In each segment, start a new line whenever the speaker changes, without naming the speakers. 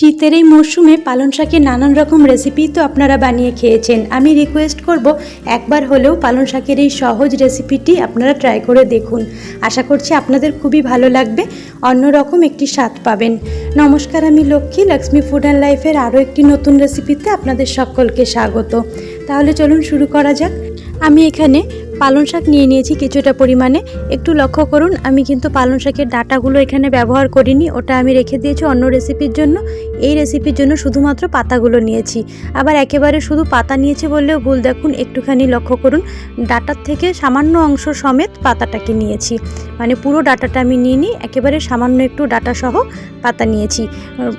শীতের এই মরশুমে পালং শাকের নানান রকম রেসিপি তো আপনারা বানিয়ে খেয়েছেন। আমি রিকোয়েস্ট করব একবার হলেও পালং শাকের এই সহজ রেসিপিটি আপনারা ট্রাই করে দেখুন। আশা করছি আপনাদের খুবই ভালো লাগবে অন্যরকম একটি স্বাদ পাবেন। নমস্কার, আমি লক্ষ্মী লক্ষ্মী ফুড অ্যান্ড লাইফের আরও একটি নতুন রেসিপিতে আপনাদের সকলকে স্বাগত। তাহলে চলুন শুরু করা যাক। আমি এখানে পালং শাক নিয়ে নিয়েছি কিছুটা পরিমাণে। একটু লক্ষ্য করুন, আমি কিন্তু পালং শাকের ডাটাগুলো এখানে ব্যবহার করিনি। ওটা আমি রেখে দিয়েছি অন্য রেসিপির জন্য। এই রেসিপির জন্য শুধুমাত্র পাতাগুলো নিয়েছি। আবার একেবারে শুধু পাতা নিয়েছি বললেও ভুল। দেখুন, একটুখানি লক্ষ্য করুন, ডাটার থেকে সামান্য অংশ সমেত পাতাটাকে নিয়েছি। মানে পুরো ডাটাটা আমি নিয়ে নিই একেবারে সামান্য একটু ডাটা সহ পাতা নিয়েছি।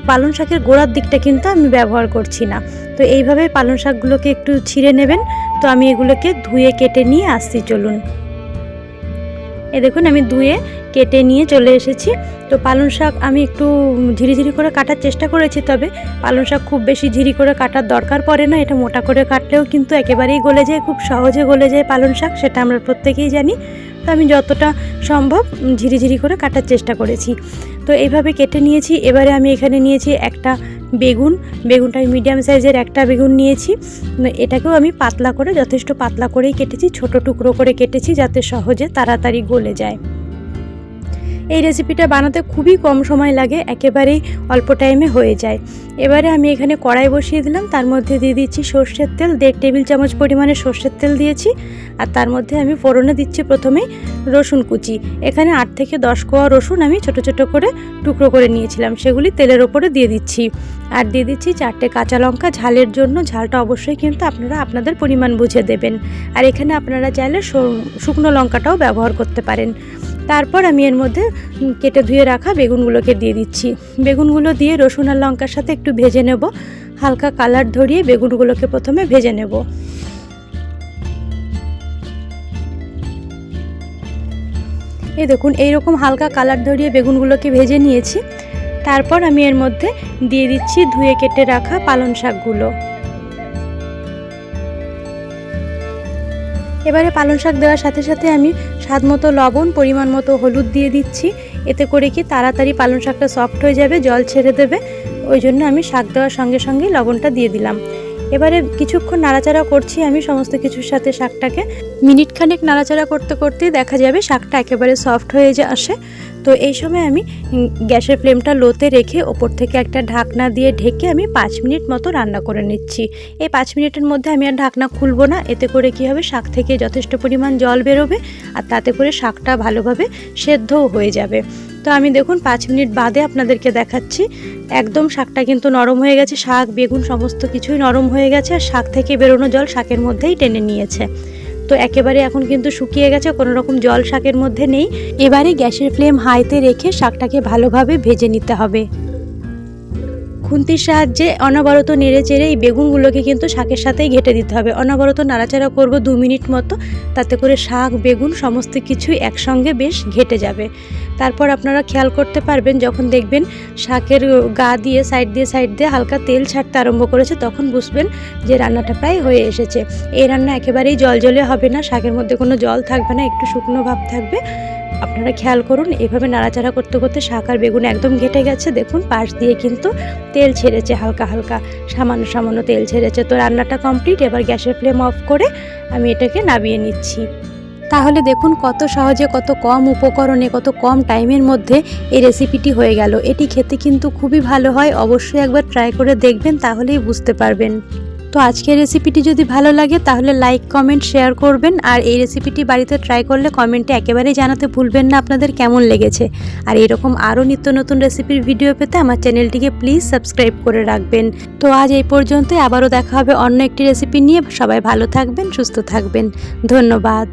পালং শাকের গোড়ার দিকটা কিন্তু আমি ব্যবহার করছি না। তো এইভাবে পালং শাকগুলোকে একটু ছিঁড়ে নেবেন। তো আমি এগুলোকে ধুয়ে কেটে নিয়ে আসছি, চলুন। এ দেখুন, আমি ধুয়ে কেটে নিয়ে চলে এসেছি। তো পালং শাক আমি একটু ঝিরি ঝিরি করে কাটার চেষ্টা করেছি, তবে পালং শাক খুব বেশি ঝিরি করে কাটার দরকার পড়ে না। এটা মোটা করে কাটলেও কিন্তু একেবারেই গলে যায়, খুব সহজে গলে যায় পালং শাক, সেটা আমরা প্রত্যেকেই জানি। তো আমি যতটা সম্ভব ঝিরি ঝিরি করে কাটার চেষ্টা করেছি। তো এইভাবে কেটে নিয়েছি। এবারে আমি এখানে নিয়েছি একটা বেগুন, বেগুনটা আমি মিডিয়াম সাইজের একটা বেগুন নিয়েছি। এটাকেও আমি পাতলা করে, যথেষ্ট পাতলা করেই কেটেছি, ছোট টুকরো করে কেটেছি যাতে সহজে তাড়াতাড়ি গলে যায়। এই রেসিপিটা বানাতে খুবই কম সময় লাগে, একেবারেই অল্প টাইমে হয়ে যায়। এবারে আমি এখানে কড়াই বসিয়ে দিলাম, তার মধ্যে দিয়ে দিচ্ছি সর্ষের তেল, দেড় টেবিল চামচ পরিমাণে সর্ষের তেল দিয়েছি, আর তার মধ্যে আমি ফোড়নে দিচ্ছি প্রথমেই রসুন কুচি। এখানে আট থেকে দশ কোয়া রসুন আমি ছোট ছোট করে টুকরো করে নিয়েছিলাম, সেগুলি তেলের ওপরে দিয়ে দিচ্ছি। আর দিয়ে দিচ্ছি চারটে কাঁচা লঙ্কা, ঝালের জন্য, ঝালটা অবশ্যই কিন্তু আপনারা আপনাদের পরিমাণ বুঝে দেবেন। আর এখানে আপনারা চাইলে শুকনো লঙ্কাটাও ব্যবহার করতে পারেন। তারপর আমি এর মধ্যে কেটে ধুয়ে রাখা বেগুনগুলোকে দিয়ে দিচ্ছি। বেগুনগুলো দিয়ে রসুন আর লঙ্কার সাথে একটু ভেজে নেব। হালকা কালার ধরিয়ে বেগুনগুলোকে প্রথমে ভেজে নেব। এই দেখুন, এইরকম হালকা কালার ধরিয়ে বেগুনগুলোকে ভেজে নিয়েছি। তারপর আমি এর মধ্যে দিয়ে দিচ্ছি ধুয়ে কেটে রাখা পালং শাকগুলো। এবারে পালং শাক দেওয়ার সাথে সাথে আমি স্বাদ মতো লবণ, পরিমাণ মতো হলুদ দিয়ে দিচ্ছি। এতে করে কি তাড়াতাড়ি পালং শাকটা সফট হয়ে যাবে, জল ছেড়ে দেবে। ওই জন্য আমি শাক দেওয়ার সঙ্গে সঙ্গে লবণটা দিয়ে দিলাম। এবারে কিছুক্ষণ নাড়াচাড়া করছি আমি সমস্ত কিছুর সাথে শাকটাকে। মিনিট খানেক নাড়াচাড়া করতে করতেই দেখা যাবে শাকটা একেবারে সফট হয়ে যা আসে। তো এই সময় আমি গ্যাসের ফ্লেমটা লোতে রেখে ওপর থেকে একটা ঢাকনা দিয়ে ঢেকে আমি পাঁচ মিনিট মতো রান্না করে নিচ্ছি। এই পাঁচ মিনিটের মধ্যে আমি আর ঢাকনা খুলবো না। এতে করে কি হবে? শাক থেকে যথেষ্ট পরিমাণ জল বেরোবে আর তাতে করে শাকটা ভালোভাবে সেদ্ধও হয়ে যাবে। তো আমি দেখুন পাঁচ মিনিট বাদে আপনাদেরকে দেখাচ্ছি। একদম শাকটা কিন্তু নরম হয়ে গেছে, শাক, বেগুন সমস্ত কিছুই নরম হয়ে গেছে আর শাক থেকে বেরোনো জল শাকের মধ্যেই টেনে নিয়েছে। তো একেবারে এখন কিন্তু শুকিয়ে গেছে, কোনো রকম জল শাকের মধ্যে নেই। এবারে গ্যাসের ফ্লেম হাইতে রেখে শাকটাকে ভালোভাবে ভেজে নিতে হবে। খুন্তির সাহায্যে অনবরত নেড়ে চেড়ে এই বেগুনগুলোকে কিন্তু শাকের সাথেই ঘেটে দিতে হবে। অনবরত নাড়াচাড়া করব দু মিনিট মতো, তাতে করে শাক, বেগুন সমস্ত কিছুই একসঙ্গে বেশ ঘেটে যাবে। তারপর আপনারা খেয়াল করতে পারবেন, যখন দেখবেন শাকের গা দিয়ে, সাইড দিয়ে সাইড দিয়ে হালকা তেল ছাড়তে আরম্ভ করেছে, তখন বুঝবেন যে রান্নাটা প্রায় হয়ে এসেছে। এই রান্না একেবারেই জল জলে হবে না, শাকের মধ্যে কোনো জল থাকবে না, একটু শুকনো ভাব থাকবে। আপনারা খেয়াল করুন, এভাবে নাড়াচাড়া করতে করতে শাক আর বেগুন একদম ঘেটে গেছে। দেখুন, পাশ দিয়ে কিন্তু তেল ছেড়েছে হালকা হালকা, সামান্য সামান্য তেল ছেড়েছে। তো রান্নাটা কমপ্লিট এবার গ্যাসের ফ্লেম অফ করে আমি এটাকে নামিয়ে নিচ্ছি। তাহলে দেখুন, কত সহজে, কত কম উপকরণে, কত কম টাইমের মধ্যে এই রেসিপিটি হয়ে গেল। এটি খেতে কিন্তু খুবই ভালো হয়। অবশ্যই একবার ট্রাই করে দেখবেন, তাহলেই বুঝতে পারবেন। তো আজকের রেসিপিটি যদি ভালো লাগে, তাহলে লাইক কমেন্ট শেয়ার করবেন। আর এই রেসিপিটি বাড়িতে ট্রাই করলে কমেন্টে একেবারেই জানাতে ভুলবেন না আপনাদের কেমন লেগেছে। আর এরকম আরও নিত্য নতুন রেসিপির ভিডিও পেতে আমার চ্যানেলটিকে প্লিজ সাবস্ক্রাইব করে রাখবেন। তো আজ এই পর্যন্তই, আবারও দেখা হবে অন্য একটি রেসিপি নিয়ে। সবাই ভালো থাকবেন, সুস্থ থাকবেন। ধন্যবাদ।